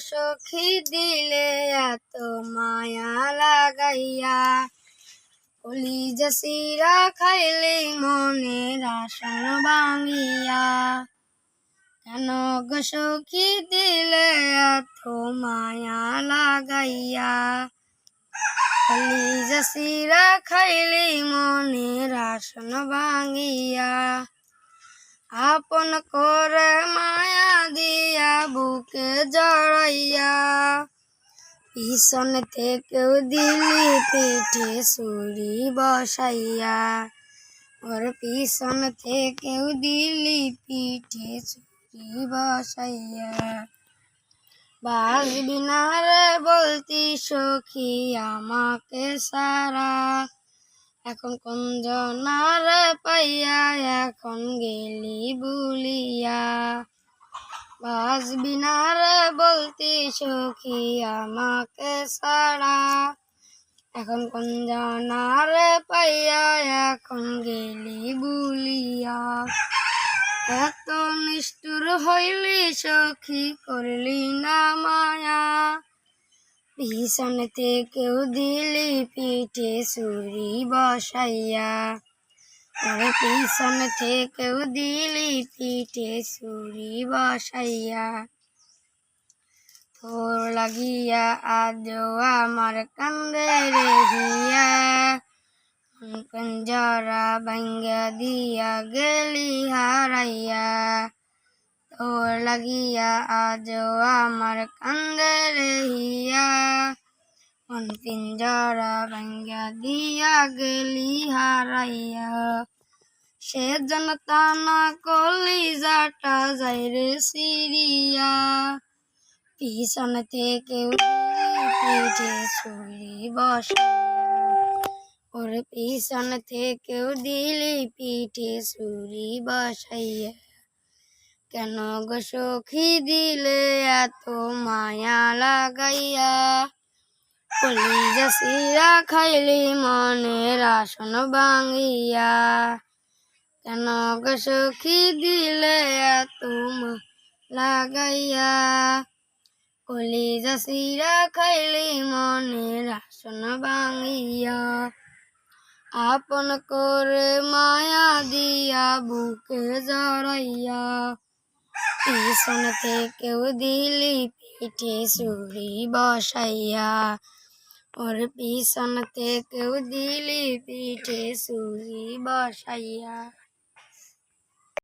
সখী দিলে এত মায়া লাগাইয়া। কলিজা সিরা খাইলে মনের আসন ভাঙিয়া। কেন গো সখী দিলে এত মায়া লাগাইয়া? কলিজা সিরা খাইলে মনের আসন ভাঙিয়া। আপন করে জড়াইয়া। পিছন থেকেও দিলি পিঠে সুরি বসাইয়া। ওর পিছন থেকেও দিলি পিঠে সুরি বসাইয়া। বাসবি না রে বলতি সখী আমাকে সারা। এখন কোন জনার পাইয়া, এখন গেলি বুলিয়া। বাসবি না রে বলতি সখী আমাকে সারা এখন কোন জনার পাইয়া, এখন গেলি বুলিয়া। এত নিষ্ঠুর হইলি সখী, করলি না মায়া। পিছন থেকেও দিলি পিঠে সুরি বসাইয়া। আরে পিছন থেকেও দিলি পিঠে সুরি বসাইয়া। তোর লাগিয়া আজও আমার কান্দে রেহিয়া। পঞ্জরা ভাঙ্গা দিয়া গেলি হারাইয়া। তোর লাগিয়া আজও আমার কান্দে রেহিয়া। মন পিঞ্জরা ভাঙ্গা দিয়া গেলি হারাইয়া সে জন তানা কলি যাটা যাই রে সিরিয়া পিছন থেকে পিঠে ছুরি বসাইয়া। ওর পিছন থেকেও দিলি পিঠে ছুরি বসাইয়া। কেন গো সখী দিলে এত মায়া লাগাইয়া? কলিজা সিরা খাইলি মনের আসন ভাঙিয়া। কেন গো সখী দিলে এত মা- লাগাইয়া? কলিজা সিরা খাইলি মনের আসন ভাঙিয়া। আপন করে মায়া দিয়া বুকে জড়াইয়া। পিছন থেকেও দিলি পিঠে সুরি বসাইয়া। ওর পিছন থেকেও দিলি পিঠে সুরি বসাইয়া